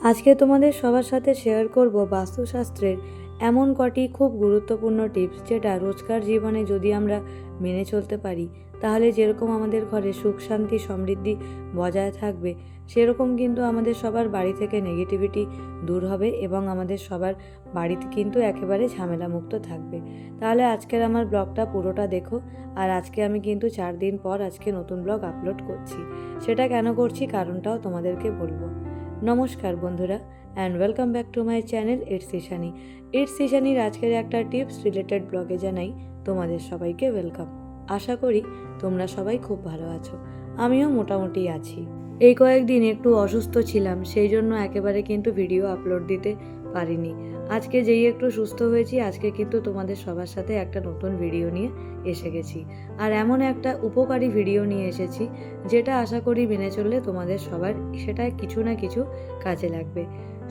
আজকে তোমাদের সবার সাথে শেয়ার করব বাস্তুশাস্ত্রের এমন কটি খুব গুরুত্বপূর্ণ টিপস যেটা রোজকার জীবনে যদি আমরা মেনে চলতে পারি, তাহলে যেরকম আমাদের ঘরে সুখ, শান্তি, সমৃদ্ধি বজায় থাকবে, সেরকম কিন্তু আমাদের সবার বাড়ি থেকে নেগেটিভিটি দূর হবে এবং আমাদের সবার বাড়িতে কিন্তু একেবারে ঝামেলামুক্ত থাকবে। তাহলে আজকের আমার ব্লগটা পুরোটা দেখো আর আজকে আমি কিন্তু চার দিন পর আজকে নতুন ব্লগ আপলোড করছি। সেটা কেন করছি কারণটাও তোমাদেরকে বলব। নমস্কার বন্ধুরা and welcome back to my channel it's Seshani it's সেশানির আজকের একটা টিপস রিলেটেড ব্লগে জানাই তোমাদের সবাইকে ওয়েলকাম আশা করি তোমরা সবাই খুব ভালো আছো। আমিও মোটামুটি আছি। এই কয়েকদিন একটু অসুস্থ ছিলাম, সেই জন্য একেবারে কিন্তু ভিডিও আপলোড দিতে পারিনি। আজকে যেই একটু সুস্থ হয়েছি, আজকে কিন্তু তোমাদের সবার সাথে একটা নতুন ভিডিও নিয়ে এসে গেছি। আর এমন একটা উপকারী ভিডিও নিয়ে এসেছি, যেটা আশা করি মেনে চললে তোমাদের সবার সেটা কিছু না কিছু কাজে লাগবে।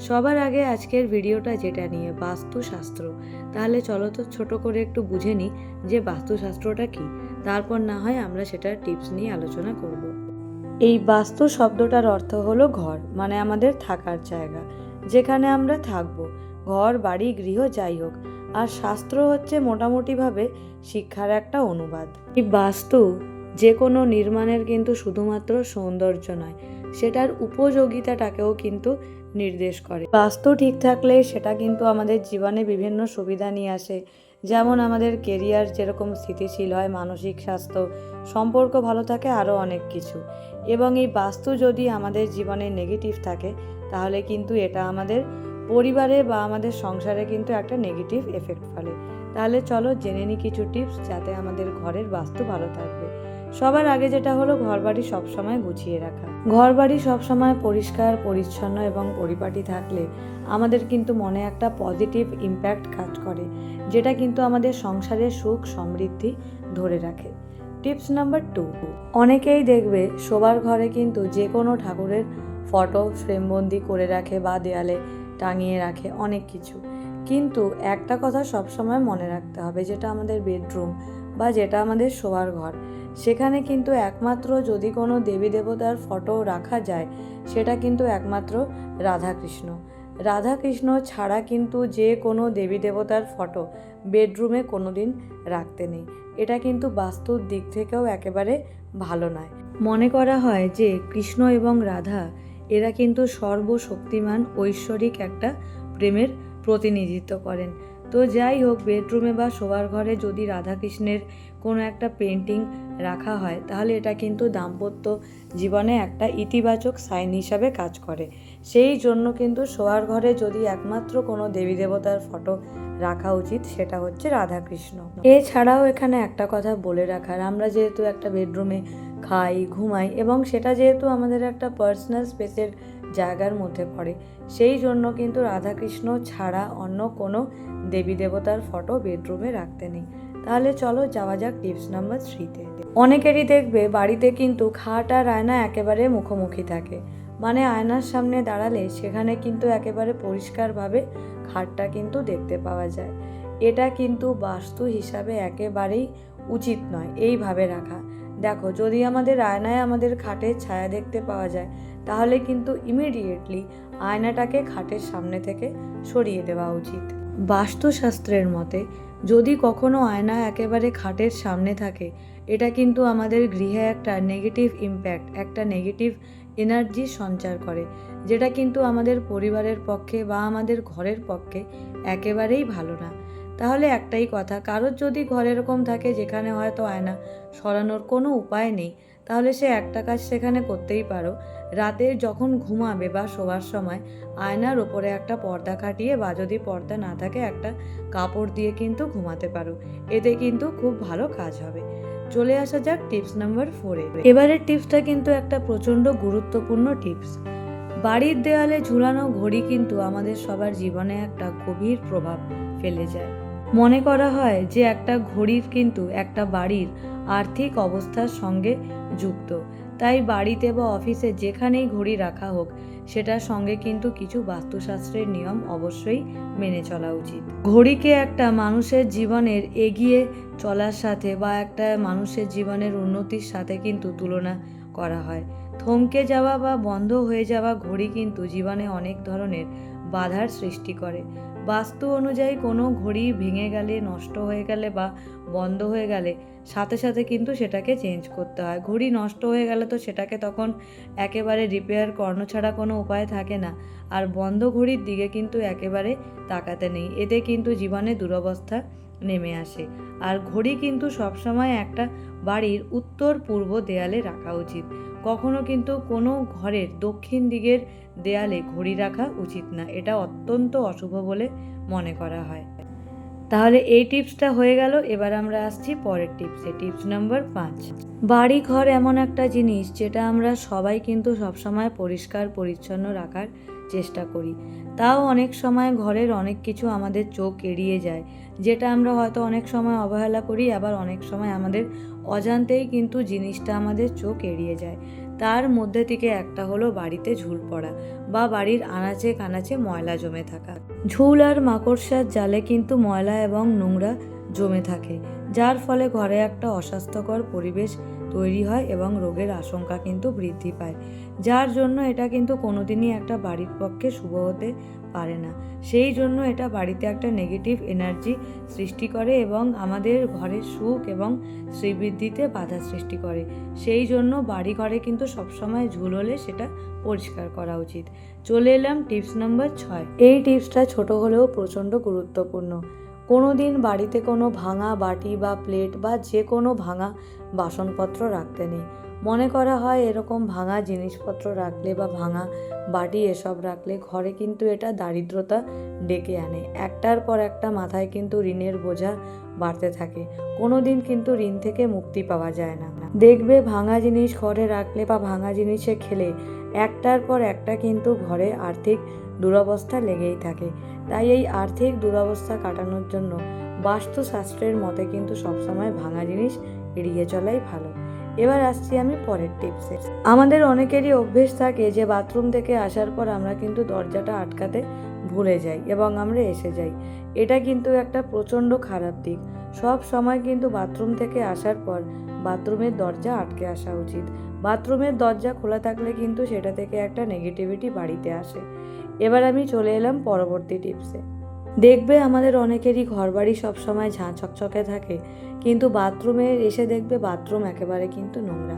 সবার আগে আজকের ভিডিওটা যেটা নিয়ে, বাস্তুশাস্ত্র। তাহলে চলো তো ছোট করে একটু বুঝে নিই যে বাস্তুশাস্ত্রটা কি। তারপর না হয় আমরা সেটার টিপস নিয়ে আলোচনা করব। এই বাস্তু শব্দটার অর্থ হলো ঘর মানে আমাদের থাকার জায়গা, যেখানে আমরা থাকব। ঘর, বাড়ি, গৃহ যাই হোক। আর শাস্ত্র হচ্ছে মোটামুটিভাবে শিক্ষার একটা অনুবাদ। এই বাস্তু যে কোনো নির্মাণের কিন্তু শুধুমাত্র সৌন্দর্য নয়, সেটার উপযোগিতাটাকেও কিন্তু নির্দেশ করে। বাস্তু ঠিক থাকলে সেটা কিন্তু আমাদের জীবনে বিভিন্ন সুবিধা নিয়ে আসে। যেমন আমাদের কেরিয়ার যেরকম স্থিতিশীল হয়, মানসিক স্বাস্থ্য, সম্পর্ক ভালো থাকে আরও অনেক কিছু। এবং এই বাস্তু যদি আমাদের জীবনে নেগেটিভ থাকে, তাহলে কিন্তু এটা আমাদের পরিবারে বা আমাদের সংসারে কিন্তু একটা নেগেটিভ এফেক্ট ফেলে। তাহলে চলো জেনে নিই কিছু টিপস যাতে আমাদের ঘরের বাস্তু ভালো থাকবে। সবার আগে যেটা হলো ঘর ঘরবাড়ি সবসময় গুছিয়ে রাখা। ঘর ঘরবাড়ি সবসময় পরিষ্কার, পরিচ্ছন্ন এবং পরিপাটি থাকলে আমাদের কিন্তু মনে একটা পজিটিভ ইম্প্যাক্ট কাজ করে, যেটা কিন্তু আমাদের সংসারের সুখ সমৃদ্ধি ধরে রাখে। টিপস নাম্বার টু অনেকেই দেখবে শোবার ঘরে কিন্তু যে কোনো ঠাকুরের ফটো ফ্রেমবন্দি করে রাখে বা দেয়ালে টাঙিয়ে রাখে অনেক কিছু। কিন্তু একটা কথা সবসময় মনে রাখতে হবে, যেটা আমাদের বেডরুম বা যেটা আমাদের শোয়ার ঘর। সেখানে কিন্তু একমাত্র যদি কোনো দেবী দেবতার ফটো রাখা যায়, সেটা কিন্তু একমাত্র রাধাকৃষ্ণ। রাধাকৃষ্ণ ছাড়া কিন্তু যে কোনো দেবী দেবতার ফটো বেডরুমে কোনো দিন রাখতে নেই। এটা কিন্তু বাস্তুর দিক থেকেও একেবারে ভালো নয়। মনে করা হয় যে কৃষ্ণ এবং রাধা এরা কিন্তু সর্বশক্তিমান, ঐশ্বরিক একটা প্রেমের প্রতিনিধিত্ব করেন। তো যাই হোক, বেডরুমে বা শোবার ঘরে যদি রাধাকৃষ্ণের কোনো একটা পেন্টিং রাখা হয়, তাহলে এটা কিন্তু দাম্পত্য জীবনে একটা ইতিবাচক সাইন হিসাবে কাজ করে। সেই জন্য কিন্তু শোয়ার ঘরে যদি একমাত্র কোনো দেবী দেবতার ফটো রাখা উচিত, সেটা হচ্ছে রাধাকৃষ্ণ। এছাড়াও এখানে একটা কথা বলে রাখার, আমরা যেহেতু একটা বেডরুমে খাই, ঘুমাই, এবং সেটা যেহেতু আমাদের একটা পার্সোনাল স্পেসের জায়গার মধ্যে পড়ে, সেই জন্য কিন্তু রাধাকৃষ্ণ ছাড়া অন্য কোনো দেবী দেবতার ফটো বেডরুমে রাখতে নেই। তাহলে চলো যাওয়া যাক টিপস নাম্বার থ্রিতে। অনেকেরই দেখবে, বাড়িতে কিন্তু খাট আর আয়না একেবারে মুখোমুখি থাকে। মানে আয়নার সামনে দাঁড়ালে সেখানে কিন্তু একেবারে পরিষ্কারভাবে খাটটা কিন্তু দেখতে পাওয়া যায়। এটা কিন্তু বাস্তু হিসাবে একেবারেই উচিত নয় এইভাবে রাখা। দেখো, যদি আমাদের আয়নায় আমাদের খাটের ছায়া দেখতে পাওয়া যায়, তাহলে কিন্তু ইমিডিয়েটলি আয়নাটাকে খাটের সামনে থেকে সরিয়ে দেওয়া উচিত। বাস্তুশাস্ত্রের মতে, যদি কখনো আয়না একেবারে খাটের সামনে থাকে, এটা কিন্তু আমাদের গৃহে একটা নেগেটিভ ইম্প্যাক্ট একটা নেগেটিভ এনার্জি সঞ্চার করে, যেটা কিন্তু আমাদের পরিবারের পক্ষে বা আমাদের ঘরের পক্ষে একেবারেই ভালো না। তাহলে একটাই কথা, কারোর যদি ঘর এরকম থাকে যেখানে হয়তো আয়না সরানোর কোনো উপায় নেই, তাহলে সে একটা কাজ সেখানে করতেই পারো। রাতে যখন ঘুমাবে বা শোবার সময়, আয়নার ওপরে একটা পর্দা খাটিয়ে বা যদি পর্দা না থাকে, একটা কাপড় দিয়ে কিন্তু ঘুমাতে পারো। এতে কিন্তু খুব ভালো কাজ হবে। চলে আসা যাক টিপস নাম্বার ফোরে এবারের টিপসটা কিন্তু একটা প্রচণ্ড গুরুত্বপূর্ণ টিপস। বাড়ির দেয়ালে ঝুলানো ঘড়ি কিন্তু আমাদের সবার জীবনে একটা গভীর প্রভাব ফেলে যায়। মনে করা হয় যে একটা ঘড়ির কিন্তু একটা বাড়ির আর্থিক অবস্থার সঙ্গে যুক্ত। তাই বাড়িতে বা অফিসে যেখানেই ঘড়ি রাখা হোক, সেটার সঙ্গে কিন্তু কিছু বাস্তুশাস্ত্রের নিয়ম অবশ্যই মেনে চলা উচিত। ঘড়িকে একটা মানুষের জীবনের এগিয়ে চলার সাথে বা একটা মানুষের জীবনের উন্নতির সাথে কিন্তু তুলনা করা হয়। থমকে যাওয়া বা বন্ধ হয়ে যাওয়া ঘড়ি কিন্তু জীবনে অনেক ধরনের বাধার সৃষ্টি করে। বাস্তু অনুযায়ী কোনো ঘড়ি ভেঙে গেলে, নষ্ট হয়ে গেলে বা বন্ধ হয়ে গেলে সাথে সাথে কিন্তু সেটাকে চেঞ্জ করতে হয়। ঘড়ি নষ্ট হয়ে গেলে তো সেটাকে তখন একেবারে রিপেয়ার করানো ছাড়া কোনো উপায় থাকে না। আর বন্ধ ঘড়ির দিকে কিন্তু একেবারে তাকাতে নেই। এতে কিন্তু জীবনে দুরবস্থা নেমে আসে। আর ঘড়ি কিন্তু সবসময় একটা বাড়ির উত্তর পূর্ব দেয়ালে রাখা উচিত। কখনো কিন্তু কোনো ঘরের দক্ষিণ দিকের দেয়ালে ঘড়ি রাখা উচিত না। এটা অত্যন্ত অশুভ বলে মনে করা হয়। তাহলে এই টিপসটা হয়ে গেল। এবার আমরা আসছি পরের টিপসে। টিপস নাম্বার পাঁচ। বাড়ি ঘর এমন একটা জিনিস যেটা আমরা সবাই কিন্তু সবসময় পরিষ্কার, পরিচ্ছন্ন রাখার চেষ্টা করি। তাও অনেক সময় ঘরের অনেক কিছু আমাদের চোখ এড়িয়ে যায়, যেটা আমরা হয়তো অনেক সময় অবহেলা করি, আবার অনেক সময় আমাদের অজান্তেই কিন্তু জিনিসটা আমাদের চোখ এড়িয়ে যায়। তার মধ্যে থেকে একটা হলো বাড়িতে ঝুল পড়া বা বাড়ির আনাচে কানাচে ময়লা জমে থাকা। ঝুল আর মাকড়সার জালে কিন্তু ময়লা এবং নোংরা জমে থাকে, যার ফলে ঘরে একটা অস্বাস্থ্যকর পরিবেশ তৈরি হয় এবং রোগের আশঙ্কা কিন্তু বৃদ্ধি পায়, যার জন্য এটা কিন্তু কোনোদিনই একটা বাড়ির পক্ষে শুভ হতে পারে না। সেই জন্য এটা বাড়িতে একটা নেগেটিভ এনার্জি সৃষ্টি করে এবং আমাদের ঘরের সুখ এবং শ্রীবৃদ্ধিতে বাধা সৃষ্টি করে। সেই জন্য বাড়ি ঘরে কিন্তু সবসময় ঝুল হলে সেটা পরিষ্কার করা উচিত। চলে এলাম টিপস নাম্বার ছয়। এই টিপসটা ছোট হলেও প্রচণ্ড গুরুত্বপূর্ণ। কোনো দিন বাড়িতে কোনো ভাঙা বাটি বা প্লেট বা যে কোনো ভাঙা বাসনপত্র রাখতে নেই। মনে করা হয় এরকম ভাঙা জিনিসপত্র রাখলে বা ভাঙা বাটি এসব রাখলে ঘরে কিন্তু এটা দারিদ্রতা ডেকে আনে। একটার পর একটা মাথায় কিন্তু ঋণের বোঝা বাড়তে থাকে। কোনো দিন কিন্তু ঋণ থেকে মুক্তি পাওয়া যায় না। দেখবে ভাঙা জিনিস ঘরে রাখলে বা ভাঙা জিনিসে খেলে একটার পর একটা কিন্তু ঘরে আর্থিক দুরবস্থা লেগেই থাকে। তাই এই আর্থিক দুরবস্থা কাটানোর জন্য বাস্তুশাস্ত্রের মতে কিন্তু সবসময় ভাঙা জিনিস এড়িয়ে চলাই ভালো। এবার আসছি আমি পরের টিপসে। আমাদের অনেকেরই অভ্যেস থাকে যে বাথরুম থেকে আসার পর আমরা কিন্তু দরজাটা আটকাতে ভুলে যাই এবং আমরা এসে যাই। এটা কিন্তু একটা প্রচণ্ড খারাপ দিক। সব সময় কিন্তু বাথরুম থেকে আসার পর বাথরুমের দরজা আটকে আসা উচিত। বাথরুমের দরজা খোলা থাকলে কিন্তু সেটা থেকে একটা নেগেটিভিটি বাড়িতে আসে। এবার আমি চলে এলাম পরবর্তী টিপসে। দেখবে আমাদের অনেকেরই ঘরবাড়ি সবসময় ঝাঁ চকচকে থাকে, কিন্তু বাথরুমে এসে দেখবে বাথরুম একেবারে কিন্তু নোংরা।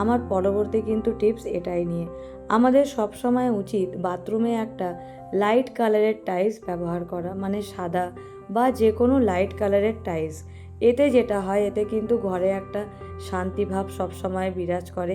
আমার পরবর্তী কিন্তু টিপস এটাই নিয়ে। আমাদের সবসময় উচিত বাথরুমে একটা লাইট কালারের টাইলস ব্যবহার করা মানে সাদা বা যে কোনো লাইট কালারের টাইলস। এতে যেটা হয়, এতে কিন্তু ঘরে একটা শান্তিভাব সবসময় বিরাজ করে।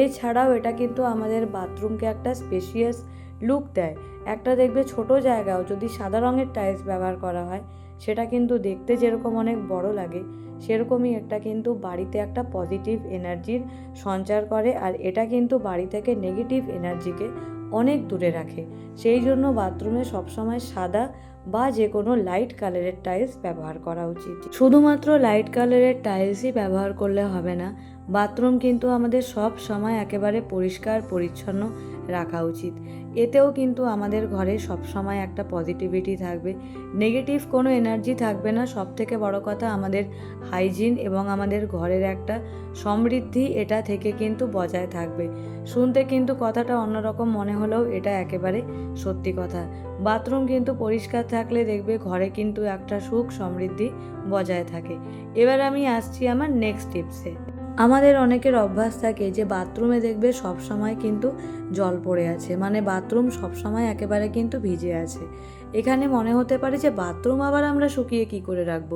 এছাড়াও এটা কিন্তু আমাদের বাথরুমকে একটা স্পেশিয়াস লুক দেয়। একটা দেখবে ছোট জায়গাও যদি সাদা রঙের টাইলস ব্যবহার করা হয়, সেটা কিন্তু দেখতে যেরকম অনেক বড় লাগে, সেরকমই একটা কিন্তু বাড়িতে একটা পজিটিভ এনার্জির সঞ্চার করে আর এটা কিন্তু বাড়ি থেকে নেগেটিভ এনার্জিকে অনেক দূরে রাখে। সেই জন্য বাথরুমে সবসময় সাদা বা যে কোনো লাইট কালারের টাইলস ব্যবহার করা উচিত। শুধুমাত্র লাইট কালারের টাইলসই ব্যবহার করলে হবে না বাথরুম কিন্তু আমাদের সব সময় একেবারে পরিষ্কার, পরিচ্ছন্ন রাখা উচিত। এতেও কিন্তু আমাদের ঘরে সব সময় একটা পজিটিভিটি থাকবে। নেগেটিভ কোনো এনার্জি থাকবে না। সব থেকে বড় কথা আমাদের হাইজিন এবং আমাদের ঘরের একটা সমৃদ্ধি এটা থেকে কিন্তু বজায় থাকবে। শুনতে কিন্তু কথাটা অন্যরকম মনে হলেও এটা একেবারে সত্যি কথা। বাথরুম কিন্তু পরিষ্কার থাকলে দেখবে ঘরে কিন্তু একটা সুখ সমৃদ্ধি বজায় থাকে। এবার আমি আসছি আমার নেক্সট টিপসে আমাদের অনেকের অভ্যাস থাকে যে বাথরুমে দেখবে সব সময় কিন্তু জল পড়ে আছে। মানে বাথরুম সব সময় একেবারে কিন্তু ভিজে আছে। এখানে মনে হতে পারে যে বাথরুম আবার আমরা শুকিয়ে কি করে রাখব?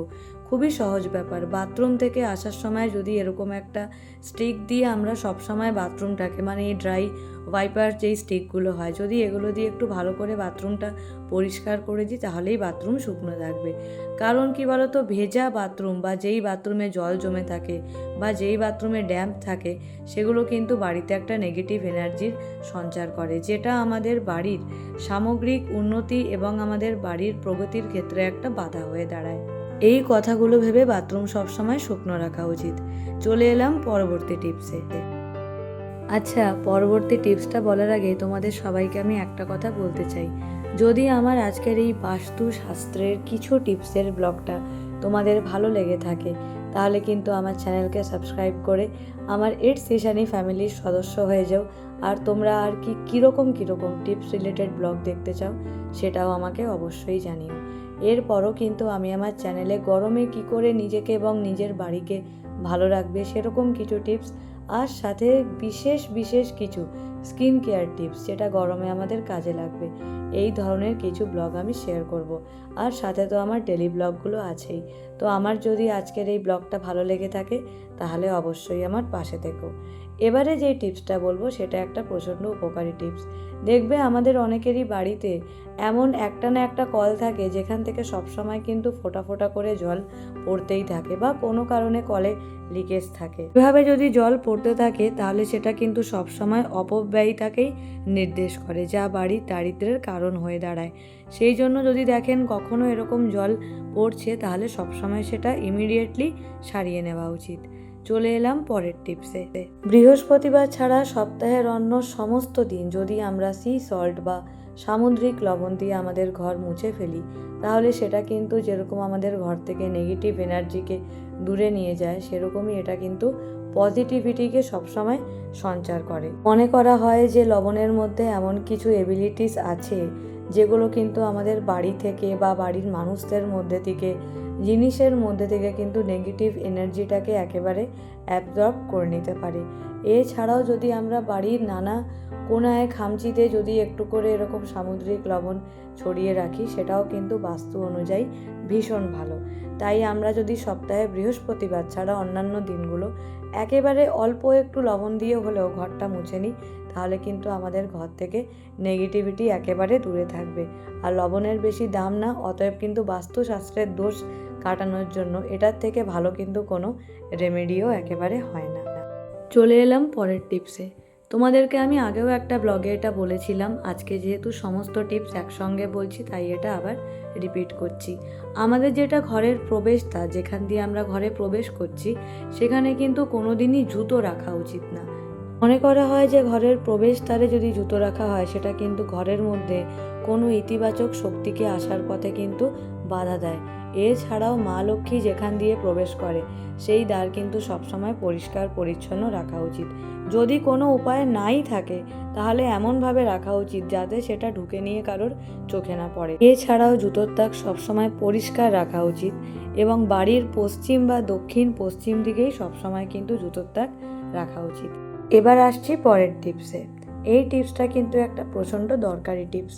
খুবই সহজ ব্যাপার। বাথরুম থেকে আসার সময় যদি এরকম একটা স্টিক দিয়ে আমরা সব সময় বাথরুমটাকে মানে এই ড্রাই ওয়াইপার যেই স্টিকগুলো হয়, যদি এগুলো দিয়ে একটু ভালো করে বাথরুমটা পরিষ্কার করে দিই, তাহলেই বাথরুম শুকনো থাকবে। কারণ কি বলতো? ভেজা বাথরুম বা যেই বাথরুমে জল জমে থাকে বা যেই বাথরুমে ড্যাম্প থাকে, সেগুলো কিন্তু বাড়িতে একটা নেগেটিভ এনার্জির সঞ্চার করে, যেটা আমাদের বাড়ির সামগ্রিক উন্নতি এবং আমাদের বাড়ির প্রগতির ক্ষেত্রে একটা বাধা হয়ে দাঁড়ায়। এই কথাগুলো ভেবে বাথরুম সবসময় শুকনো রাখা উচিত। চলে এলাম পরবর্তী টিপসে আচ্ছা পরবর্তী টিপসটা বলার আগে তোমাদের সবাইকে আমি একটা কথা বলতে চাই। যদি আমার আজকের এই বাস্তু শাস্ত্রের কিছু টিপসের ব্লগটা তোমাদের ভালো লেগে থাকে, তাহলে কিন্তু আমার চ্যানেলকে সাবস্ক্রাইব করে আমার এইট সেশানি ফ্যামিলির সদস্য হয়ে যাও। আর তোমরা আর কি কীরকম কীরকম টিপস রিলেটেড ব্লগ দেখতে চাও, সেটাও আমাকে অবশ্যই জানিও। এরপরও কিন্তু আমি আমার চ্যানেলে গরমে কি করে নিজেকে এবং নিজের বাড়িকে ভালো রাখবে সেরকম কিছু টিপস আর সাথে বিশেষ বিশেষ কিছু স্কিন কেয়ার টিপস যেটা গরমে আমাদের কাজে লাগবে। এই ধরনের কিছু ব্লগ আমি শেয়ার করব। আর সাথে তো আমার ডেলি ব্লগগুলো আছেই। তো আমার যদি আজকের এই ব্লগটা ভালো লেগে থাকে, তাহলে অবশ্যই আমার পাশে থেকো। এবারে যে টিপসটা বলব সেটা একটা প্রচণ্ড উপকারী টিপস। দেখবে আমাদের অনেকেরই বাড়িতে এমন একটা না একটা কল থাকে যেখান থেকে সবসময় কিন্তু ফোটা ফোটা করে জল পড়তেই থাকে বা কোনো কারণে কলে লিকেজ থাকে। এভাবে যদি জল পড়তে থাকে তাহলে সেটা কিন্তু সবসময় অপব্যয়িতাকেই নির্দেশ করে, যা বাড়ির দারিদ্রের কারণ হয়ে দাঁড়ায়। সেই জন্য যদি দেখেন কখনো এরকম জল পড়ছে তাহলে সবসময় সেটা ইমিডিয়েটলি সারিয়ে নেওয়া উচিত। চলে এলাম পরের টিপসে। বৃহস্পতিবার ছাড়া সপ্তাহের অন্য সমস্ত দিন যদি আমরা সি সল্ট বা সামুদ্রিক লবণ দিয়ে আমাদের ঘর মুছে ফেলি, তাহলে সেটা কিন্তু যেরকম আমাদের ঘর থেকে নেগেটিভ এনার্জিকে দূরে নিয়ে যায়, সেরকমই এটা কিন্তু পজিটিভিটিকে সবসময় সঞ্চার করে। মনে করা হয় যে লবণের মধ্যে এমন কিছু এবিলিটিস আছে, যেগুলো কিন্তু আমাদের বাড়ি থেকে বা বাড়ির মানুষদের মধ্যে থেকে জিনিসের মধ্যে থেকে কিন্তু নেগেটিভ এনার্জিটাকে একেবারে অ্যাবজর্ব করে নিতে পারি। এছাড়াও যদি আমরা বাড়ির নানা কোনায় খামচিতে যদি একটু করে এরকম সামুদ্রিক লবণ ছড়িয়ে রাখি, সেটাও কিন্তু বাস্তু অনুযায়ী ভীষণ ভালো। তাই আমরা যদি সপ্তাহে বৃহস্পতিবার ছাড়া অন্যান্য দিনগুলো একেবারে অল্প একটু লবণ দিয়ে হলেও ঘরটা মুছে নিই, তাহলে কিন্তু আমাদের ঘর থেকে নেগেটিভিটি একেবারে দূরে থাকবে। আর লবণের বেশি দাম না, অতএব কিন্তু বাস্তুশাস্ত্রের দোষ কাটানোর জন্য এটার থেকে ভালো কিন্তু কোনো রেমেডিও একেবারে হয় না। চলে এলাম পরের টিপসে তোমাদেরকে আমি আগেও একটা ব্লগে এটা বলেছিলাম, আজকে যেহেতু সমস্ত টিপস একসঙ্গে বলছি, তাই এটা আবার রিপিট করছি। আমাদের যেটা ঘরের প্রবেশদ্বার, যেখান দিয়ে আমরা ঘরে প্রবেশ করছি, সেখানে কিন্তু কোনো দিনই জুতো রাখা উচিত না। মনে করা হয় যে ঘরের প্রবেশদ্বারে যদি জুতো রাখা হয়, সেটা কিন্তু ঘরের মধ্যে কোনো ইতিবাচক শক্তিকে আসার পথে কিন্তু বাধা দেয়। এছাড়াও মা লক্ষ্মী যেখান দিয়ে প্রবেশ করে, সেই দ্বার কিন্তু সবসময় পরিষ্কার, পরিচ্ছন্ন রাখা উচিত। যদি কোনো উপায় নাই থাকে, তাহলে এমনভাবে রাখা উচিত যাতে সেটা ঢুকে নিয়ে কারোর চোখে না পড়ে। এছাড়াও জুতোর তাক সবসময় পরিষ্কার রাখা উচিত এবং বাড়ির পশ্চিম বা দক্ষিণ পশ্চিম দিকেই সবসময় কিন্তু জুতোর তাক রাখা উচিত। এবার আসছি পরের টিপসে। এই টিপসটা কিন্তু একটা প্রচণ্ড দরকারি টিপস।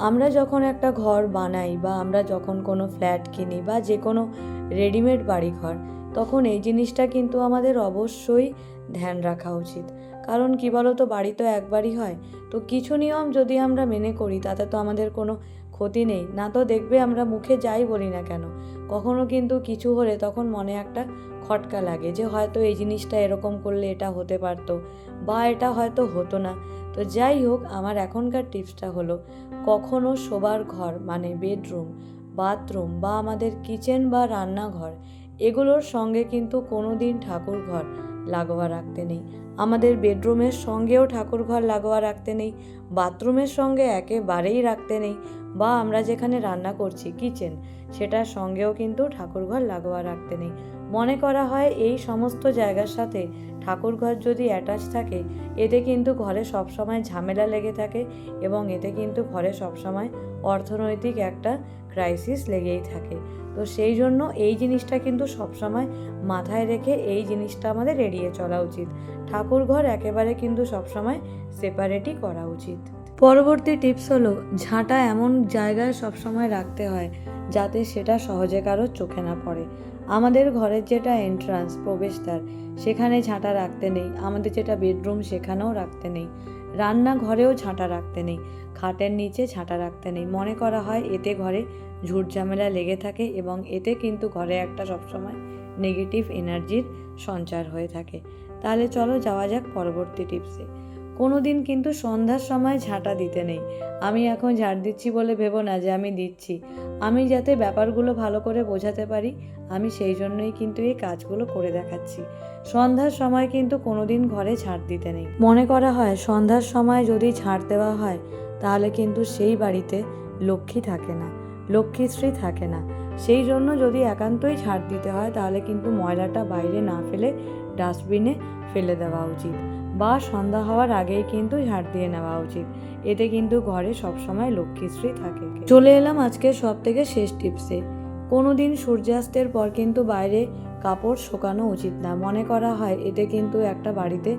আমরা যখন একটা ঘর বানাই বা আমরা যখন কোনো ফ্ল্যাট কিনি বা যে কোনো রেডিমেড বাড়ি ঘর তখন এই জিনিসটা কিন্তু আমাদের অবশ্যই ধ্যান রাখা উচিত। কারণ কি বলো তো বাড়ি তো একবারই হয়। তো কিছু নিয়ম যদি আমরা মেনে করি, তাতে তো আমাদের কোনো ক্ষতি নেই। না তো দেখবে আমরা মুখে যাই বলি না কেন। কখনো কিন্তু কিছু হলে তখন মনে একটা খটকা লাগে যে, হয়তো এই জিনিসটা এরকম করলে এটা হতে পারতো বা এটা হয়তো হতো না। তো যাই হোক, আমার এখনকার টিপসটা হলো, কখনো শোবার ঘর মানে বেডরুম, বাথরুম বা আমাদের কিচেন বা রান্নাঘর, এগুলোর সঙ্গে কিন্তু কোনো দিন ঠাকুর ঘর লাগোয়া রাখতে নেই। আমাদের বেডরুমের সঙ্গেও ঠাকুর ঘর লাগোয়া রাখতে নেই। বাথরুমের সঙ্গে একেবারেই রাখতে নেই। বা আমরা যেখানে রান্না করছি, কিচেন, সেটার সঙ্গেও কিন্তু ঠাকুরঘর লাগোয়া রাখতে নেই। মনে করা হয় এই সমস্ত জায়গার সাথে ঠাকুরঘর যদি অ্যাটাচ থাকে, এতে কিন্তু ঘরে সবসময় ঝামেলা লেগে থাকে এবং এতে কিন্তু ঘরে সবসময় অর্থনৈতিক একটা ক্রাইসিস লেগেই থাকে। তো সেই জন্য এই জিনিসটা কিন্তু সবসময় মাথায় রেখে এই জিনিসটা আমাদের এড়িয়ে চলা উচিত। ঠাকুরঘর একেবারে কিন্তু সবসময় সেপারেটই করা উচিত। পরবর্তী টিপস হলো ঝাঁটা এমন জায়গায় সবসময় রাখতে হয় যাতে সেটা সহজে কারোর চোখে না পড়ে। আমাদের ঘরের যেটা এন্ট্রান্স প্রবেশদ্বার, সেখানে ঝাঁটা রাখতে নেই। আমাদের যেটা বেডরুম সেখানেও রাখতে নেই। রান্নাঘরেও ছাঁটা রাখতে নেই, খাটের নিচে ছাঁটা রাখতে নেই। মনে করা হয় এতে ঘরে ঝুট ঝামেলা লেগে থাকে এবং এতে কিন্তু ঘরে একটা সবসময় নেগেটিভ এনার্জির সঞ্চার হয়ে থাকে। তাহলে চলো যাওয়া যাক পরবর্তী টিপসে কোনো দিন কিন্তু সন্ধ্যার সময় ঝাঁটা দিতে নেই। আমি এখন ঝাড় দিচ্ছি বলে ভেবো না যে আমি দিচ্ছি। আমি যাতে ব্যাপারগুলো ভালো করে বোঝাতে পারি, আমি সেই জন্যই কিন্তু এই কাজগুলো করে দেখাচ্ছি। সন্ধ্যার সময় কিন্তু কোনো দিন ঘরে ঝাড় দিতে নেই। মনে করা হয়, সন্ধ্যার সময় যদি ঝাড় দেওয়া হয়, তাহলে কিন্তু সেই বাড়িতে লক্ষ্মী থাকে না, লক্ষ্মীশ্রী থাকে না। সেই জন্য যদি একান্তই ছাড় দিতে হয়, তাহলে কিন্তু ময়লাটা বাইরে না ফেলে ডাস্টবিনে ফেলে দেওয়া উচিত। বা সন্ধ্যা হওয়ার আগেই কিন্তু ঝাড় দিয়ে নেওয়া উচিত। এতে কিন্তু ঘরে সবসময় লক্ষ্মীশ্রী থাকে। চলে এলাম আজকে সব থেকে শেষ টিপসে। কোনো দিন সূর্যাস্তের পর কিন্তু বাইরে কাপড় শুকানো উচিত না। মনে করা হয় এতে কিন্তু একটা বাড়িতে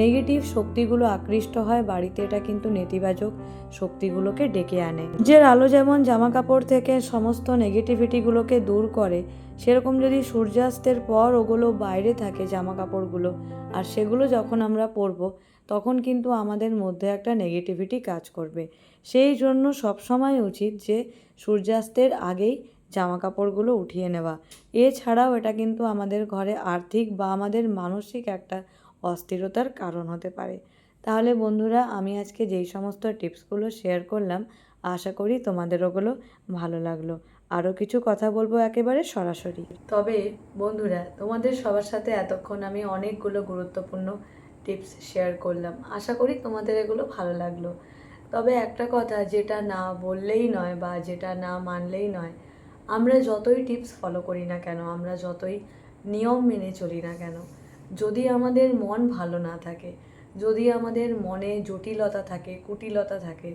নেগেটিভ শক্তিগুলো আকৃষ্ট হয়, বাড়িতে এটা কিন্তু নেতিবাচক শক্তিগুলোকে ডেকে আনে। যে আলো যেমন জামা কাপড় থেকে সমস্ত নেগেটিভিটিগুলোকে দূর করে, সেরকম যদি সূর্যাস্তের পর ওগুলো বাইরে থাকে জামা কাপড়গুলো আর সেগুলো যখন আমরা পরবো, তখন কিন্তু আমাদের মধ্যে একটা নেগেটিভিটি কাজ করবে। সেই জন্য সবসময় উচিত যে সূর্যাস্তের আগেই জামা কাপড়গুলো উঠিয়ে নেওয়া। এছাড়াও এটা কিন্তু আমাদের ঘরে আর্থিক বা আমাদের মানসিক একটা অস্থিরতার কারণ হতে পারে। তাহলে বন্ধুরা, আমি আজকে যেই সমস্ত টিপসগুলো শেয়ার করলাম, আশা করি তোমাদের ওগুলো ভালো লাগল। আরও কিছু কথা বলব একেবারে সরাসরি। তবে বন্ধুরা, তোমাদের সবার সাথে এতক্ষণ আমি অনেকগুলো গুরুত্বপূর্ণ টিপস শেয়ার করলাম। আশা করি তোমাদের এগুলো ভালো লাগল। তবে একটা কথা, যেটা না বললেই নয় বা যেটা না মানলেই নয় আমরা যতই টিপস ফলো করি না কেন, আমরা যতই নিয়ম মেনে চলি না কেন, যদি আমাদের মন ভালো না থাকে, যদি আমাদের মনে জটিলতা থাকে, কুটিলতা থাকে,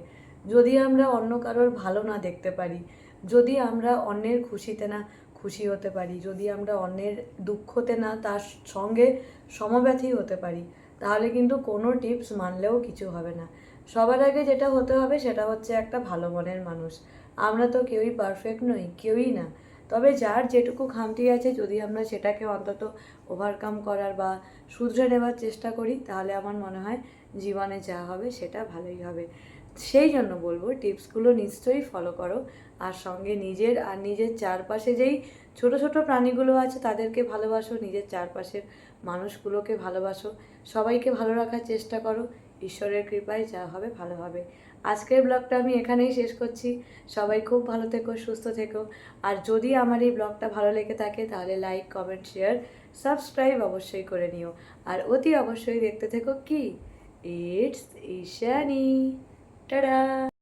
যদি আমরা অন্য কারোর ভালো না দেখতে পারি, যদি আমরা অন্যের খুশিতে না খুশি হতে পারি, যদি আমরা অন্যের দুঃখতে না তার সঙ্গে সমব্যথী হতে পারি, তাহলে কিন্তু কোনো টিপস মানলেও কিছু হবে না। সবার আগে যেটা হতে হবে সেটা হচ্ছে একটা ভালো মনের মানুষ। আমরা তো কেউই পারফেক্ট নই, কেউই না। তবে যার যেটুকু খামতি আছে, যদি আমরা সেটাকে অন্তত ওভারকাম করার বা শুধরে নেওয়ার চেষ্টা করি, তাহলে আমার মনে হয় জীবনে যা হবে সেটা ভালোই হবে। সেই জন্য বলব, টিপসগুলো নিশ্চয়ই ফলো করো। আর সঙ্গে নিজের আর নিজের চারপাশে যেই ছোট ছোট প্রাণীগুলো আছে, তাদেরকে ভালোবাসো, নিজের চারপাশের মানুষগুলোকে ভালোবাসো। সবাইকে ভালো রাখার চেষ্টা করো। ঈশ্বরের কৃপায় যা হবে, ভালো হবে। আজকের ব্লগটা আমি এখানেই শেষ করছি। সবাই খুব ভালো থেকো, সুস্থ থেকো। আর যদি আমার এই ব্লগটা ভালো লেগে থাকে, তাহলে লাইক কমেন্ট শেয়ার সাবস্ক্রাইব অবশ্যই করে নিও। আর অতি অবশ্যই দেখতে থেকো কি? It's Ishani tata